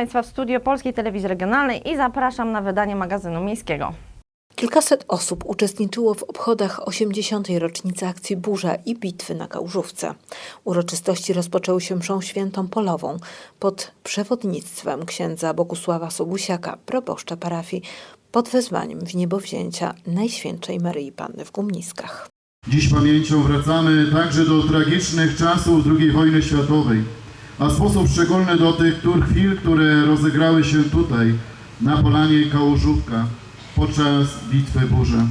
Państwa w studio Polskiej Telewizji Regionalnej i zapraszam na wydanie magazynu miejskiego. Kilkaset osób uczestniczyło w obchodach 80. rocznicy akcji Burza i bitwy na Kałużówce. Uroczystości rozpoczęły się mszą świętą polową pod przewodnictwem księdza Bogusława Sobusiaka, proboszcza parafii, pod wezwaniem w niebowzięcia Najświętszej Maryi Panny w Gumniskach. Dziś pamięcią wracamy także do tragicznych czasów II wojny światowej, a w sposób szczególny do tych któr- chwil, które rozegrały się tutaj, na polanie Kałużówka, podczas bitwy Burza.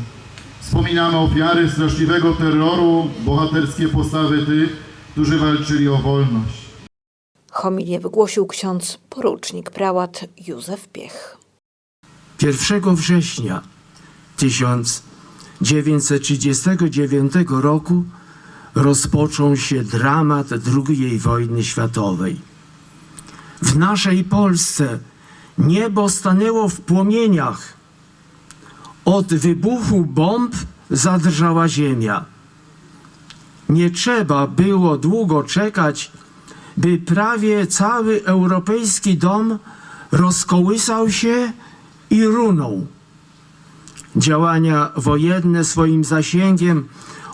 Wspominamy ofiary straszliwego terroru, bohaterskie postawy tych, którzy walczyli o wolność. Homilię wygłosił ksiądz porucznik prałat Józef Piech. 1 września 1939 roku rozpoczął się dramat II wojny światowej. W naszej Polsce niebo stanęło w płomieniach. Od wybuchu bomb zadrżała ziemia. Nie trzeba było długo czekać, by prawie cały europejski dom rozkołysał się i runął. Działania wojenne swoim zasięgiem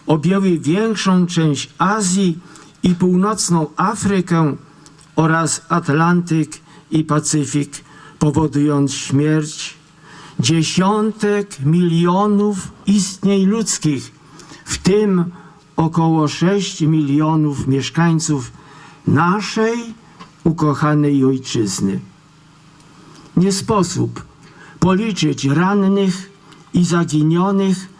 objęły większą część Azji i północną Afrykę oraz Atlantyk i Pacyfik, powodując śmierć dziesiątek milionów istnień ludzkich, w tym około 6 milionów mieszkańców naszej ukochanej ojczyzny. Nie sposób policzyć rannych i zaginionych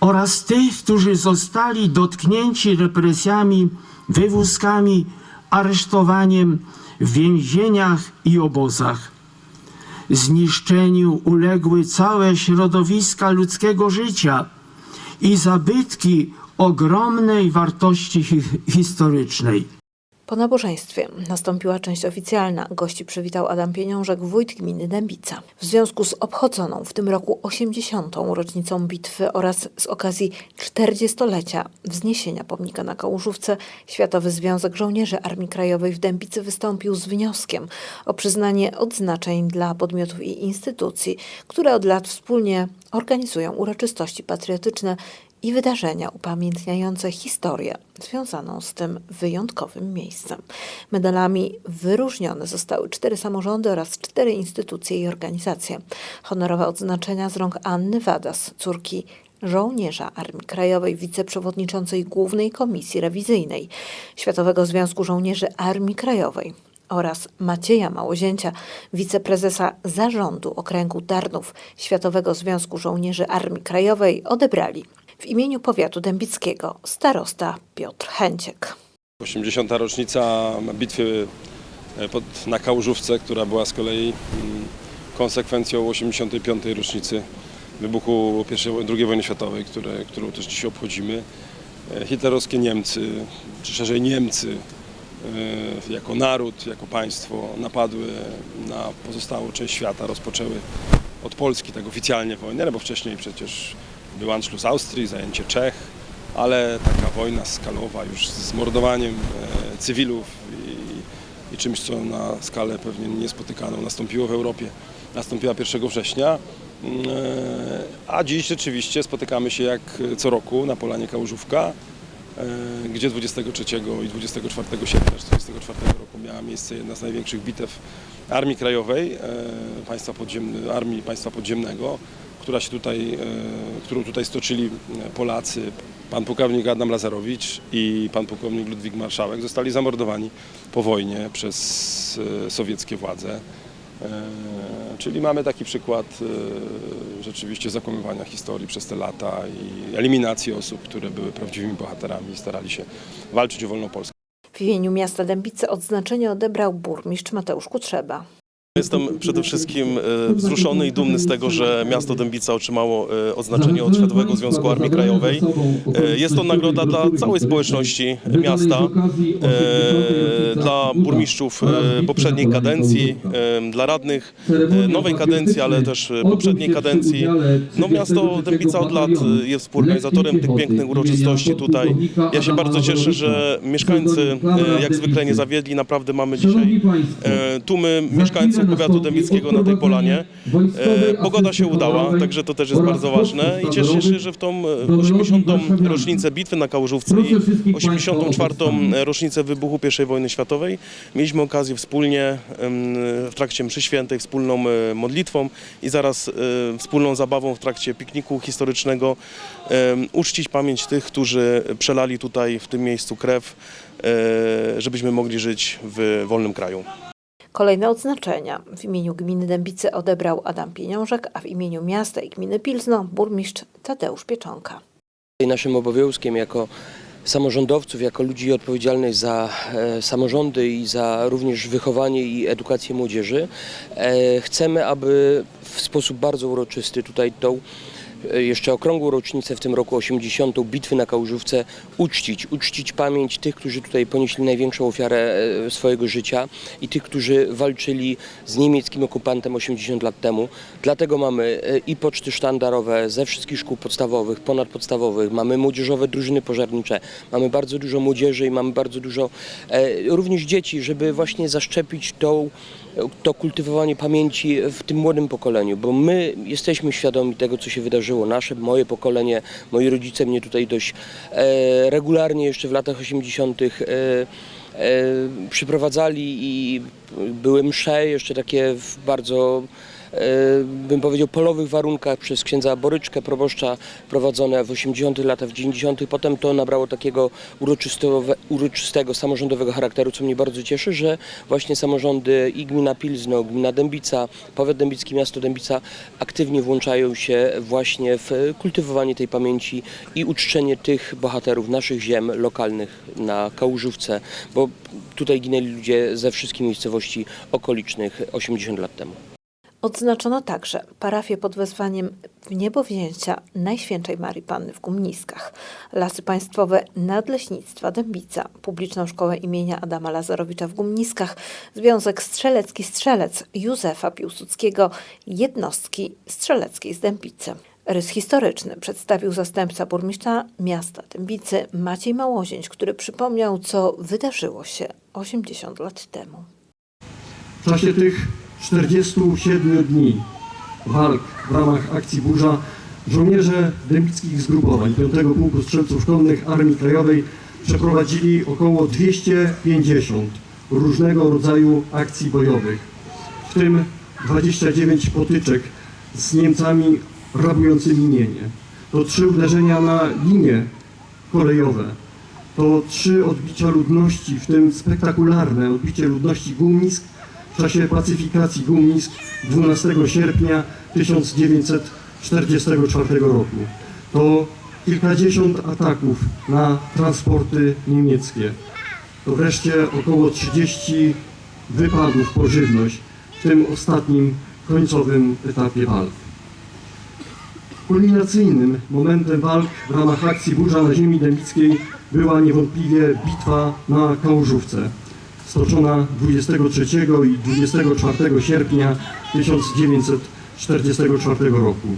oraz tych, którzy zostali dotknięci represjami, wywózkami, aresztowaniem w więzieniach i obozach. Zniszczeniu uległy całe środowiska ludzkiego życia i zabytki ogromnej wartości hi- historycznej. Po nabożeństwie nastąpiła część oficjalna. Gości przywitał Adam Pieniążek, wójt gminy Dębica. W związku z obchodzoną w tym roku 80. rocznicą bitwy oraz z okazji 40-lecia wzniesienia pomnika na Kałużówce, Światowy Związek Żołnierzy Armii Krajowej w Dębicy wystąpił z wnioskiem o przyznanie odznaczeń dla podmiotów i instytucji, które od lat wspólnie organizują uroczystości patriotyczne i wydarzenia upamiętniające historię związaną z tym wyjątkowym miejscem. Medalami wyróżnione zostały cztery samorządy oraz cztery instytucje i organizacje. Honorowe odznaczenia z rąk Anny Wadas, córki żołnierza Armii Krajowej, wiceprzewodniczącej Głównej Komisji Rewizyjnej Światowego Związku Żołnierzy Armii Krajowej oraz Macieja Małozięcia, wiceprezesa Zarządu Okręgu Tarnów Światowego Związku Żołnierzy Armii Krajowej odebrali w imieniu powiatu dębickiego starosta Piotr Chęciek. 80. rocznica bitwy e, pod, na Kałużówce, która była z kolei mm, konsekwencją 85. rocznicy wybuchu I, II wojny światowej, które, którą też dzisiaj obchodzimy. E, Hitlerowskie Niemcy, czy szerzej Niemcy, e, jako naród, jako państwo napadły na pozostałą część świata, rozpoczęły od Polski tak oficjalnie wojnę, no bo wcześniej przecież był Anschluss Austrii, zajęcie Czech, ale taka wojna skalowa już z mordowaniem e, cywilów i, i czymś, co na skalę pewnie niespotykaną nastąpiło w Europie, nastąpiła 1 września. Mm, e, A dziś rzeczywiście spotykamy się jak co roku na Polanie Kałużówka, e, gdzie 23 i 24 sierpnia 1944 roku miała miejsce jedna z największych bitew Armii Krajowej, państwa Armii Państwa Podziemnego, która się tutaj, e, którą tutaj stoczyli Polacy, pan pułkownik Adam Lazarowicz i pan pułkownik Ludwik Marszałek zostali zamordowani po wojnie przez e, sowieckie władze. E, Czyli mamy taki przykład e, rzeczywiście zakłamywania historii przez te lata i eliminacji osób, które były prawdziwymi bohaterami i starali się walczyć o wolną Polskę. W imieniu miasta Dębice odznaczenie odebrał burmistrz Mateusz Kutrzeba. Jestem przede wszystkim e, wzruszony i dumny z tego, że miasto Dębica otrzymało e, oznaczenie od Światowego Związku Armii Krajowej. E, Jest to nagroda dla całej społeczności miasta, dla burmistrzów poprzedniej kadencji, dla radnych nowej kadencji, ale też poprzedniej kadencji. No miasto Dębica od lat jest współorganizatorem tych pięknych uroczystości tutaj. Ja się bardzo cieszę, że mieszkańcy jak zwykle nie zawiedli. Naprawdę mamy dzisiaj tłumy mieszkańców powiatu dębickiego na tej polanie. E, Pogoda się udała, także to też jest bardzo ważne i cieszę się, że w tą e, 80. rocznicę bitwy na Kałużówce i 84. rocznicę wybuchu I wojny światowej mieliśmy okazję wspólnie w trakcie mszy świętej, wspólną e, modlitwą i zaraz e, wspólną zabawą w trakcie pikniku historycznego uczcić pamięć tych, którzy przelali tutaj w tym miejscu krew, e, żebyśmy mogli żyć w wolnym kraju. Kolejne odznaczenia w imieniu gminy Dębice odebrał Adam Pieniążek, a w imieniu miasta i gminy Pilzno burmistrz Tadeusz Pieczonka. Naszym obowiązkiem jako samorządowców, jako ludzi odpowiedzialnych za e, samorządy i za również wychowanie i edukację młodzieży, e, chcemy, aby w sposób bardzo uroczysty tutaj tą jeszcze okrągłą rocznicę w tym roku 80. bitwy na Kałużówce uczcić, uczcić pamięć tych, którzy tutaj ponieśli największą ofiarę e, swojego życia i tych, którzy walczyli z niemieckim okupantem 80 lat temu. Dlatego mamy e, i poczty sztandarowe ze wszystkich szkół podstawowych, ponadpodstawowych, mamy młodzieżowe drużyny pożarnicze, mamy bardzo dużo młodzieży i mamy bardzo dużo e, również dzieci, żeby właśnie zaszczepić tą to kultywowanie pamięci w tym młodym pokoleniu, bo my jesteśmy świadomi tego, co się wydarzyło. Nasze, moje pokolenie, moi rodzice mnie tutaj dość e, regularnie jeszcze w latach 80. E, e, przyprowadzali i były msze jeszcze takie bardzo bym powiedział, polowych warunkach przez księdza Boryczkę, proboszcza prowadzone w 80 latach, w 90 Potem to nabrało takiego uroczystego, uroczystego, samorządowego charakteru, co mnie bardzo cieszy, że właśnie samorządy i gmina Pilzno, gmina Dębica, powiat dębicki, miasto Dębica aktywnie włączają się właśnie w kultywowanie tej pamięci i uczczenie tych bohaterów naszych ziem lokalnych na Kałużówce, bo tutaj ginęli ludzie ze wszystkich miejscowości okolicznych 80 lat temu. Odznaczono także parafię pod wezwaniem w niebowzięcia Najświętszej Marii Panny w Gumniskach, Lasy Państwowe Nadleśnictwa Dębica, Publiczną Szkołę imienia Adama Lazarowicza w Gumniskach, Związek Strzelecki Strzelec Józefa Piłsudskiego, jednostki strzeleckiej z Dębicy. Rys historyczny przedstawił zastępca burmistrza miasta Dębicy Maciej Małozięć, który przypomniał, co wydarzyło się 80 lat temu. W czasie tych 47 dni. Walk w ramach akcji Burza. Żołnierze dębickich zgrupowań 5 Pułku Strzelców Konnych Armii Krajowej przeprowadzili około 250 różnego rodzaju akcji bojowych, w tym 29 potyczek z Niemcami rabującymi mienie. To trzy uderzenia na linie kolejowe, to trzy odbicia ludności, w tym spektakularne odbicie ludności Gumnisk w czasie pacyfikacji Gumnisk 12 sierpnia 1944 roku. To kilkadziesiąt ataków na transporty niemieckie. To wreszcie około 30 wypadów po żywność w tym ostatnim końcowym etapie walk. Kulminacyjnym momentem walk w ramach akcji Burza na ziemi dębickiej była niewątpliwie bitwa na Kałużówce, stoczona 23 i 24 sierpnia 1944 roku.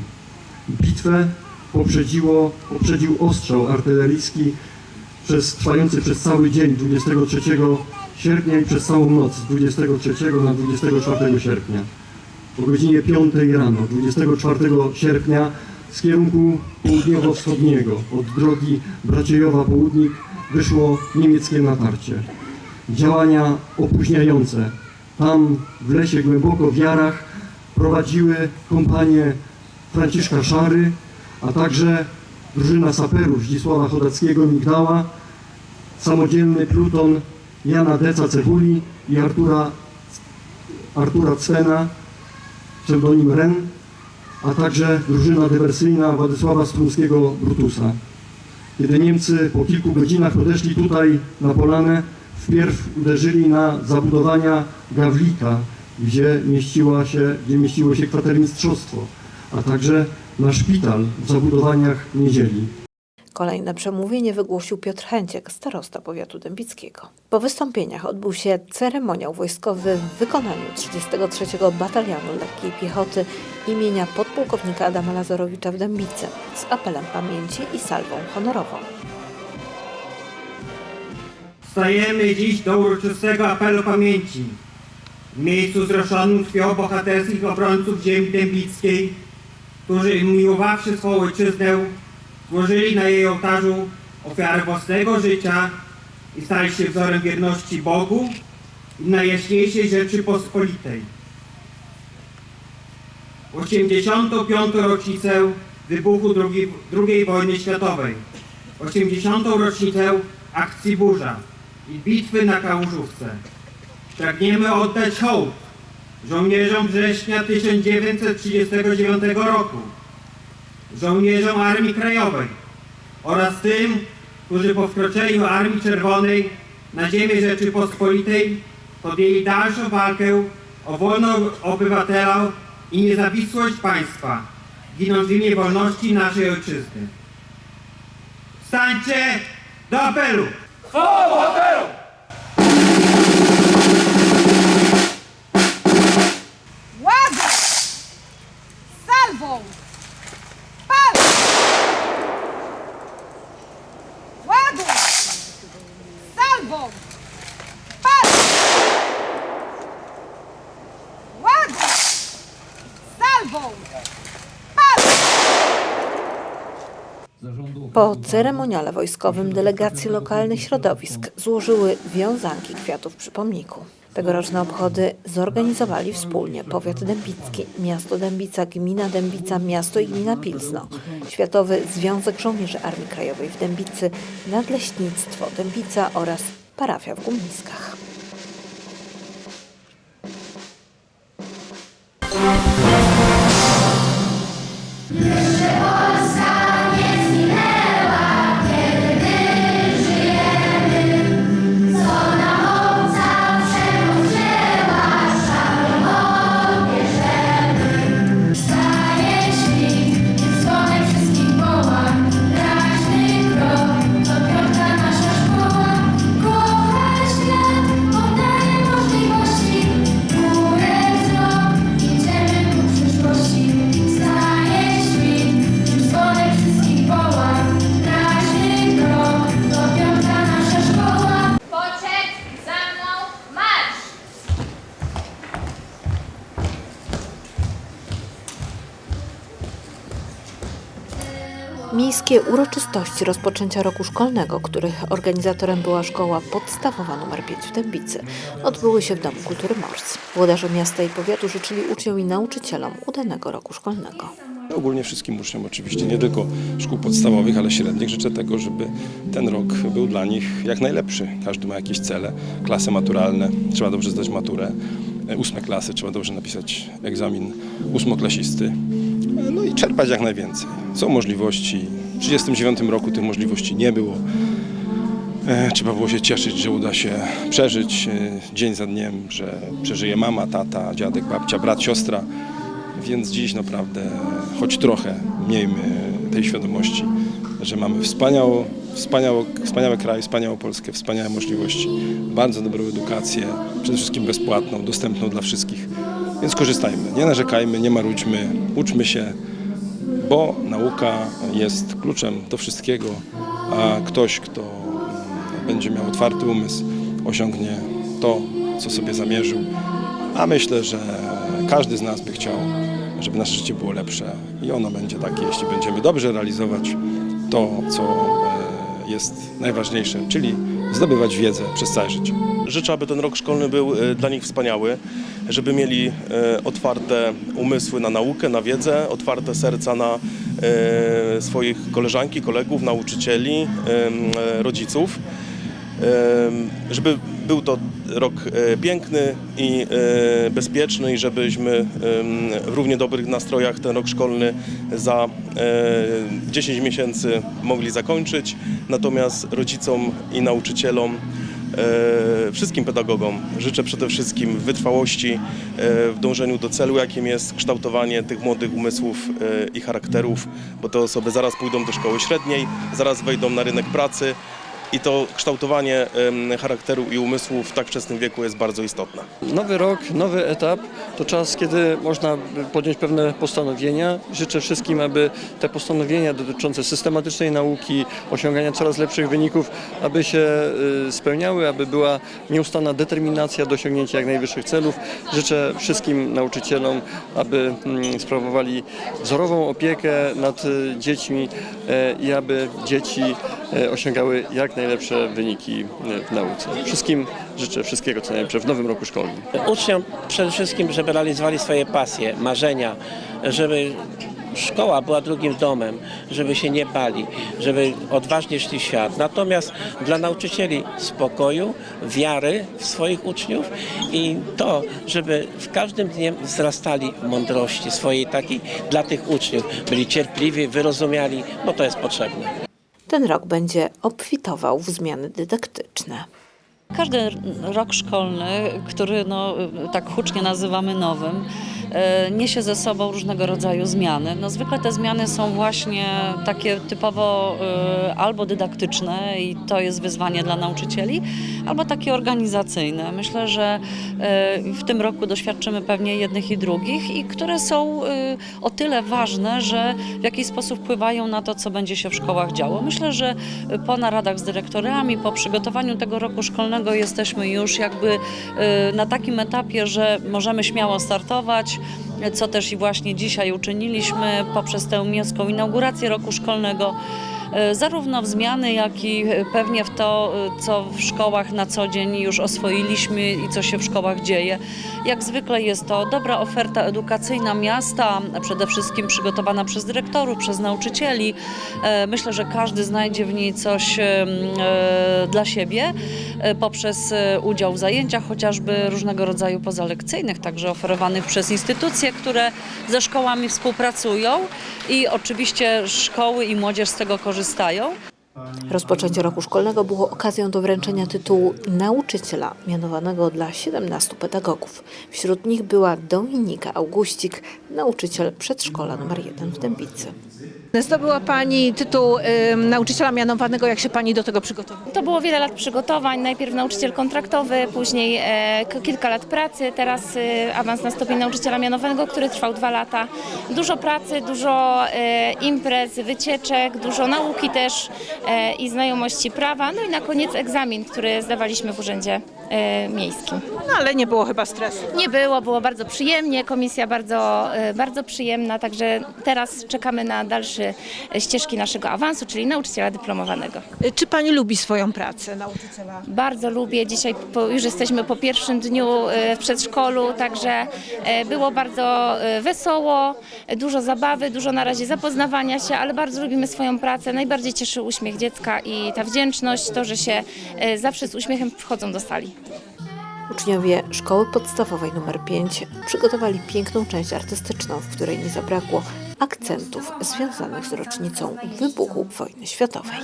Bitwę poprzedziło, poprzedził ostrzał artyleryjski przez, trwający przez cały dzień 23 sierpnia i przez całą noc z 23 na 24 sierpnia. O godzinie 5 rano 24 sierpnia z kierunku południowo-wschodniego od drogi Braciejowa-Południk wyszło niemieckie natarcie. Działania opóźniające. Tam w lesie głęboko w Jarach prowadziły kompanie Franciszka Szary, a także drużyna saperów Zdzisława Chodackiego Migdała, samodzielny pluton Jana Deca Cebuli i Artura, Artura Cwena, pseudonim Ren, a także drużyna dywersyjna Władysława Strumskiego Brutusa. Kiedy Niemcy po kilku godzinach odeszli tutaj na polanę, wpierw uderzyli na zabudowania Gawlika, gdzie, mieściła się, gdzie mieściło się kwatermistrzostwo, a także na szpital w zabudowaniach Niedzieli. Kolejne przemówienie wygłosił Piotr Chęciek, starosta powiatu dębickiego. Po wystąpieniach odbył się ceremoniał wojskowy w wykonaniu 33 Batalionu Lekkiej Piechoty imienia podpułkownika Adama Lazarowicza w Dębicy z apelem pamięci i salwą honorową. Stajemy dziś do uroczystego apelu pamięci. W miejscu zroszonym krwią bohaterskich obrońców ziemi dębickiej, którzy miłowawszy swą ojczyznę, złożyli na jej ołtarzu ofiarę własnego życia i stali się wzorem wierności Bogu i Najjaśniejszej Rzeczypospolitej. W 85. rocznicę wybuchu II, II wojny światowej, 80. rocznicę akcji Burza i bitwy na Kałużówce. Pragniemy oddać hołd żołnierzom września 1939 roku, żołnierzom Armii Krajowej oraz tym, którzy po wkroczeniu Armii Czerwonej na ziemię Rzeczypospolitej podjęli dalszą walkę o wolność obywatela i niezawisłość państwa, ginąc w imię wolności naszej ojczyzny. Stańcie do apelu! Ładę! Salwą! Pal! Ładuj! Salwą! Pal! Ładuj! Salwą! Pal! Po ceremoniale wojskowym delegacje lokalnych środowisk złożyły wiązanki kwiatów przy pomniku. Tegoroczne obchody zorganizowali wspólnie powiat dębicki, miasto Dębica, gmina Dębica, miasto i gmina Pilzno, Światowy Związek Żołnierzy Armii Krajowej w Dębicy, Nadleśnictwo Dębica oraz parafia w Gumniskach. Uroczystości rozpoczęcia roku szkolnego, których organizatorem była szkoła podstawowa nr 5 w Dębicy, odbyły się w Domu Kultury Mors. Włodarze miasta i powiatu życzyli uczniom i nauczycielom udanego roku szkolnego. Ogólnie wszystkim uczniom oczywiście, nie tylko szkół podstawowych, ale średnich. Życzę tego, żeby ten rok był dla nich jak najlepszy. Każdy ma jakieś cele, klasy maturalne, trzeba dobrze zdać maturę, e, ósme klasy, trzeba dobrze napisać egzamin ósmoklasisty, E, no i czerpać jak najwięcej. Są możliwości. W 1939 roku tych możliwości nie było. E, Trzeba było się cieszyć, że uda się przeżyć e, dzień za dniem, że przeżyje mama, tata, dziadek, babcia, brat, siostra. Więc dziś naprawdę choć trochę miejmy tej świadomości, że mamy wspaniałą, wspaniałą, wspaniały kraj, wspaniałą Polskę, wspaniałe możliwości, bardzo dobrą edukację, przede wszystkim bezpłatną, dostępną dla wszystkich. Więc korzystajmy, nie narzekajmy, nie marudźmy, uczmy się, bo nauka jest kluczem do wszystkiego, a ktoś, kto mm, będzie miał otwarty umysł, osiągnie to, co sobie zamierzył. A myślę, że każdy z nas by chciał, żeby nasze życie było lepsze i ono będzie takie, jeśli będziemy dobrze realizować to, co e, jest najważniejsze, czyli zdobywać wiedzę przez całe życie. Życzę, aby ten rok szkolny był e, dla nich wspaniały, żeby mieli e, otwarte umysły na naukę, na wiedzę, otwarte serca na e, swoich koleżanki, kolegów, nauczycieli, e, rodziców. Żeby był to rok piękny i bezpieczny i żebyśmy w równie dobrych nastrojach ten rok szkolny za e, 10 miesięcy mogli zakończyć. Natomiast rodzicom i nauczycielom wszystkim pedagogom życzę przede wszystkim wytrwałości e, w dążeniu do celu, jakim jest kształtowanie tych młodych umysłów e, i charakterów, bo te osoby zaraz pójdą do szkoły średniej, zaraz wejdą na rynek pracy i to kształtowanie charakteru i umysłu w tak wczesnym wieku jest bardzo istotne. Nowy rok, nowy etap to czas, kiedy można podjąć pewne postanowienia. Życzę wszystkim, aby te postanowienia dotyczące systematycznej nauki, osiągania coraz lepszych wyników, aby się y, spełniały, aby była nieustanna determinacja do osiągnięcia jak najwyższych celów. Życzę wszystkim nauczycielom, aby mm, sprawowali wzorową opiekę nad y, dziećmi e, i aby dzieci osiągały jak najlepsze wyniki e, w nauce. Wszystkim życzę wszystkiego co najlepsze w nowym roku szkolnym. Uczniom przede wszystkim, żeby realizowali swoje pasje, marzenia, żeby szkoła była drugim domem, żeby się nie bali, żeby odważnie szli w świat. Natomiast dla nauczycieli spokoju, wiary w swoich uczniów i to, żeby w każdym dniem wzrastali mądrości swojej takiej dla tych uczniów, byli cierpliwi, wyrozumiali, bo to jest potrzebne. Ten rok będzie obfitował w zmiany dydaktyczne. Każdy rok szkolny, który no, tak hucznie nazywamy nowym, niesie ze sobą różnego rodzaju zmiany. No, zwykle te zmiany są właśnie takie typowo e, albo dydaktyczne i to jest wyzwanie dla nauczycieli, albo takie organizacyjne. Myślę, że e, w tym roku doświadczymy pewnie jednych i drugich i które są e, o tyle ważne, że w jakiś sposób wpływają na to, co będzie się w szkołach działo. Myślę, że po naradach z dyrektorami, po przygotowaniu tego roku szkolnego jesteśmy już jakby na takim etapie, że możemy śmiało startować, co też i właśnie dzisiaj uczyniliśmy poprzez tę miejską inaugurację roku szkolnego. Y, Zarówno w zmiany, jak i pewnie w to, y, co w szkołach na co dzień już oswoiliśmy i co się w szkołach dzieje. Jak zwykle jest to dobra oferta edukacyjna miasta, przede wszystkim przygotowana przez dyrektorów, przez nauczycieli. E, Myślę, że każdy znajdzie w niej coś e, dla siebie e, poprzez e, udział w zajęciach chociażby różnego rodzaju pozalekcyjnych, także oferowanych przez instytucje, które ze szkołami współpracują i oczywiście szkoły i młodzież z tego korzystają. Rozpoczęcie roku szkolnego było okazją do wręczenia tytułu nauczyciela, mianowanego dla 17 pedagogów. Wśród nich była Dominika Augustik, nauczyciel przedszkola nr 1 w Dębicy. Zdobyła Pani tytuł y, nauczyciela mianowanego. Jak się Pani do tego przygotowała? To było wiele lat przygotowań, najpierw nauczyciel kontraktowy, później e, kilka lat pracy, teraz e, awans na stopień nauczyciela mianowanego, który trwał dwa lata. Dużo pracy, dużo e, imprez, wycieczek, dużo nauki też e, i znajomości prawa, no i na koniec egzamin, który zdawaliśmy w Urzędzie Miejskim. No ale nie było chyba stresu. Nie było, było bardzo przyjemnie, komisja bardzo, e, bardzo przyjemna, także teraz czekamy na dalsze ścieżki naszego awansu, czyli nauczyciela dyplomowanego. Y, Czy Pani lubi swoją pracę nauczyciela? Bardzo lubię. Dzisiaj po, już jesteśmy po pierwszym dniu e, w przedszkolu, także e, było bardzo e, wesoło, e, dużo zabawy, dużo na razie zapoznawania się, ale bardzo lubimy swoją pracę. Najbardziej cieszy uśmiech dziecka i ta wdzięczność, to, że się e, zawsze z uśmiechem wchodzą do sali. Uczniowie szkoły podstawowej nr 5 przygotowali piękną część artystyczną, w której nie zabrakło akcentów związanych z rocznicą wybuchu wojny światowej.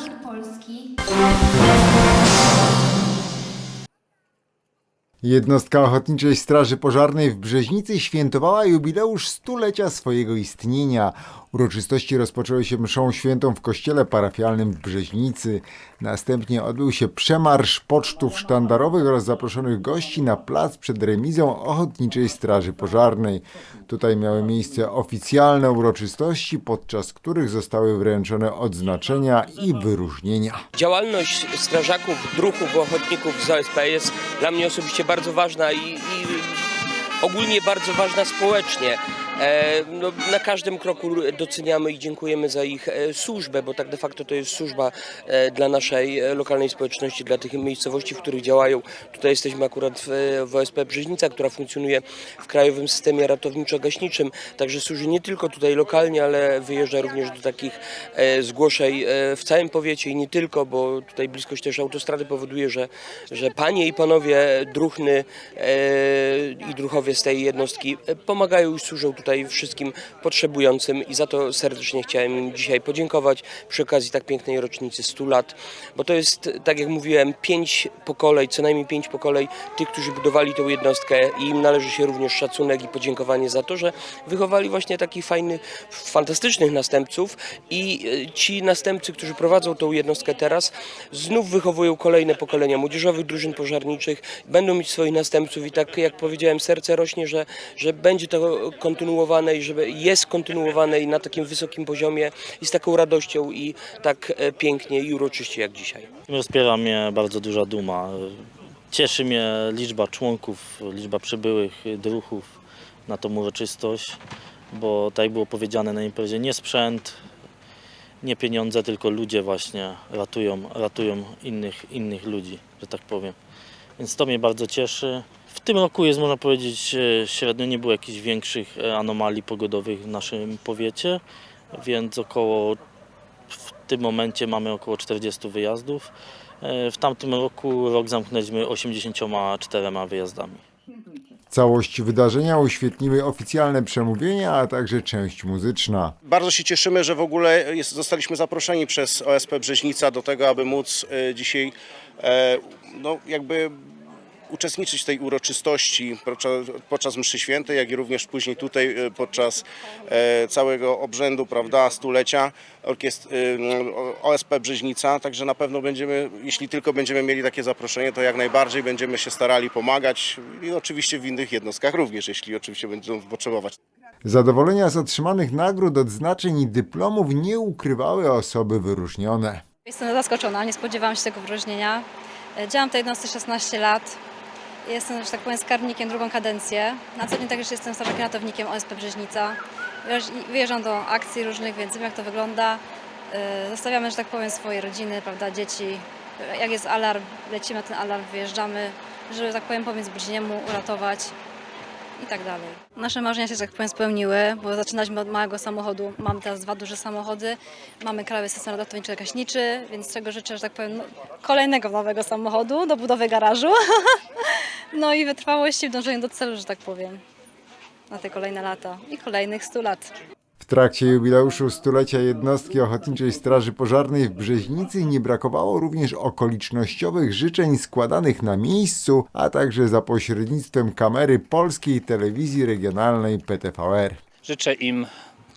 Jednostka Ochotniczej Straży Pożarnej w Brzeźnicy świętowała jubileusz stulecia swojego istnienia. Uroczystości rozpoczęły się mszą świętą w kościele parafialnym w Brzeźnicy. Następnie odbył się przemarsz pocztów sztandarowych oraz zaproszonych gości na plac przed remizą Ochotniczej Straży Pożarnej. Tutaj miały miejsce oficjalne uroczystości, podczas których zostały wręczone odznaczenia i wyróżnienia. Działalność strażaków, druhów, ochotników z OSP jest dla mnie osobiście bardzo ważna i, i ogólnie bardzo ważna społecznie. E, no, na każdym kroku doceniamy i dziękujemy za ich e, służbę, bo tak de facto to jest służba e, dla naszej lokalnej społeczności, dla tych miejscowości, w których działają. Tutaj jesteśmy akurat w, w OSP Brzeźnica, która funkcjonuje w krajowym systemie ratowniczo-gaśniczym, także służy nie tylko tutaj lokalnie, ale wyjeżdża również do takich zgłoszeń w całym powiecie i nie tylko, bo tutaj bliskość też autostrady powoduje, że, że panie i panowie druhny e, i członkowie z tej jednostki pomagają i służą tutaj wszystkim potrzebującym i za to serdecznie chciałem im dzisiaj podziękować przy okazji tak pięknej rocznicy 100 lat, bo to jest, tak jak mówiłem, pięć pokoleń, co najmniej pięć pokoleń tych, którzy budowali tę jednostkę i im należy się również szacunek i podziękowanie za to, że wychowali właśnie takich fajnych, fantastycznych następców i e, ci następcy, którzy prowadzą tą jednostkę teraz, znów wychowują kolejne pokolenia młodzieżowych drużyn pożarniczych, będą mieć swoich następców i tak jak powiedziałem, serce rośnie, że, że będzie to kontynuowane i że jest kontynuowane i na takim wysokim poziomie i z taką radością i tak e, pięknie i uroczyście jak dzisiaj. Rozpiera mnie bardzo duża duma. Cieszy mnie liczba członków, liczba przybyłych druhów na tą uroczystość, bo tak jak było powiedziane na imprezie, nie sprzęt, nie pieniądze, tylko ludzie właśnie ratują, ratują innych, innych ludzi, że tak powiem. Więc to mnie bardzo cieszy. W tym roku jest, można powiedzieć, e, średnio nie było jakichś większych e, anomalii pogodowych w naszym powiecie, więc około w tym momencie mamy około 40 wyjazdów. E, W tamtym roku rok zamknęliśmy 84 wyjazdami. Całość wydarzenia uświetniły oficjalne przemówienia, a także część muzyczna. Bardzo się cieszymy, że w ogóle jest, zostaliśmy zaproszeni przez OSP Brzeźnica do tego, aby móc dzisiaj e, no, jakby uczestniczyć w tej uroczystości podczas, podczas mszy świętej, jak i również później tutaj e, podczas e, całego obrzędu, prawda, stulecia orkiest, e, OSP Brzeźnica. Także na pewno będziemy, jeśli tylko będziemy mieli takie zaproszenie, to jak najbardziej będziemy się starali pomagać i oczywiście w innych jednostkach również, jeśli oczywiście będą potrzebować. Zadowolenia z otrzymanych nagród, odznaczeń i dyplomów nie ukrywały osoby wyróżnione. Jestem zaskoczona, nie spodziewałam się tego wyróżnienia. Działam w tej jednostce 16 lat. Jestem, że tak powiem, skarbnikiem drugą kadencję. Na co dzień także jestem strażakiem ratownikiem OSP Brzeźnica. Wyjeżdż- Wyjeżdżam do akcji różnych, więc wiem jak to wygląda. E, Zostawiamy, że tak powiem, swoje rodziny, prawda, dzieci. Jak jest alarm, lecimy na ten alarm, wyjeżdżamy, żeby, tak powiem, pomóc bliźniemu, uratować i tak dalej. Nasze marzenia się, tak powiem, spełniły, bo zaczynaliśmy od małego samochodu. Mamy teraz dwa duże samochody, mamy krajowy system ratowniczo-gaśniczy, więc czego życzę, że tak powiem, no, kolejnego nowego samochodu do budowy garażu. no i wytrwałości w dążeniu do celu, że tak powiem, na te kolejne lata i kolejnych 100 lat. W trakcie jubileuszu stulecia jednostki Ochotniczej Straży Pożarnej w Brzeźnicy nie brakowało również okolicznościowych życzeń składanych na miejscu, a także za pośrednictwem kamery Polskiej Telewizji Regionalnej PTVR. Życzę im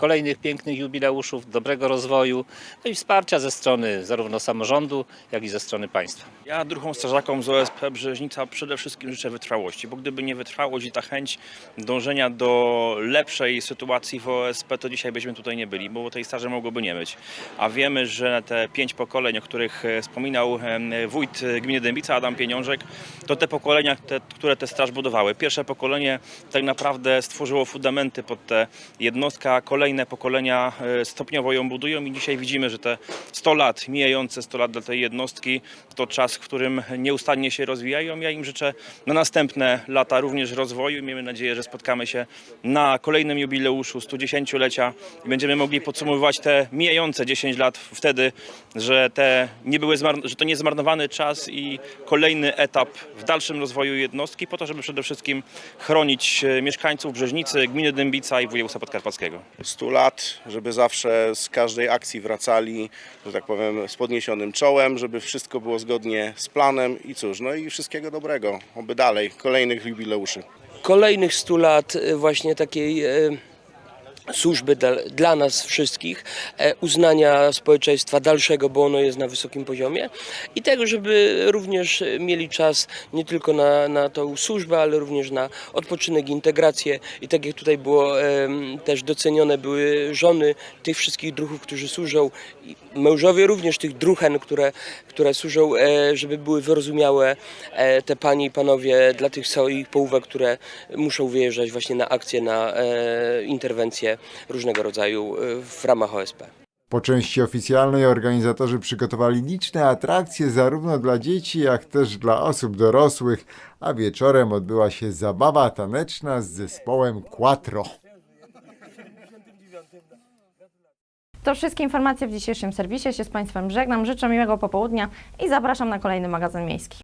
kolejnych pięknych jubileuszów, dobrego rozwoju no i wsparcia ze strony zarówno samorządu, jak i ze strony państwa. Ja druhom strażakom z OSP Brzeźnica przede wszystkim życzę wytrwałości, bo gdyby nie wytrwałość i ta chęć dążenia do lepszej sytuacji w OSP, to dzisiaj byśmy tutaj nie byli, bo tej straży mogłoby nie być. A wiemy, że te pięć pokoleń, o których e, wspominał wójt gminy Dębica, Adam Pieniążek, to te pokolenia, te, które tę straż budowały. Pierwsze pokolenie tak naprawdę stworzyło fundamenty pod tę jednostkę, a kolejne pokolenia e, stopniowo ją budują i dzisiaj widzimy, że te 100 lat, mijające 100 lat dla tej jednostki, to czas, w którym nieustannie się rozwijają. Ja im życzę na następne lata również rozwoju. Miejmy nadzieję, że spotkamy się na kolejnym jubileuszu 110-lecia i będziemy mogli podsumowywać te mijające 10 lat wtedy, że, te nie były że to nie zmarnowany czas i kolejny etap w dalszym rozwoju jednostki po to, żeby przede wszystkim chronić e, mieszkańców Brzeźnicy, gminy Dębica i województwa podkarpackiego. 100 lat, żeby zawsze z każdej akcji wracali, że tak powiem, z podniesionym czołem, żeby wszystko było zgodnie z planem i cóż, no i wszystkiego dobrego, oby dalej, kolejnych jubileuszy. kolejnych 100 lat e, właśnie takiej e, służby dla, dla nas wszystkich, e, uznania społeczeństwa dalszego, bo ono jest na wysokim poziomie. I tego, żeby również mieli czas nie tylko na, na tą służbę, ale również na odpoczynek, integrację. I tak jak tutaj było też docenione były żony tych wszystkich druhów, którzy służą mężowie również tych druhen, które, które służą, e, żeby były wyrozumiałe e, te panie i panowie dla tych swoich połówek, które muszą wyjeżdżać właśnie na akcje, na e, interwencje różnego rodzaju w ramach OSP. Po części oficjalnej organizatorzy przygotowali liczne atrakcje zarówno dla dzieci, jak też dla osób dorosłych, a wieczorem odbyła się zabawa taneczna z zespołem Quattro. To wszystkie informacje w dzisiejszym serwisie. Się z Państwem żegnam, życzę miłego popołudnia i zapraszam na kolejny magazyn miejski.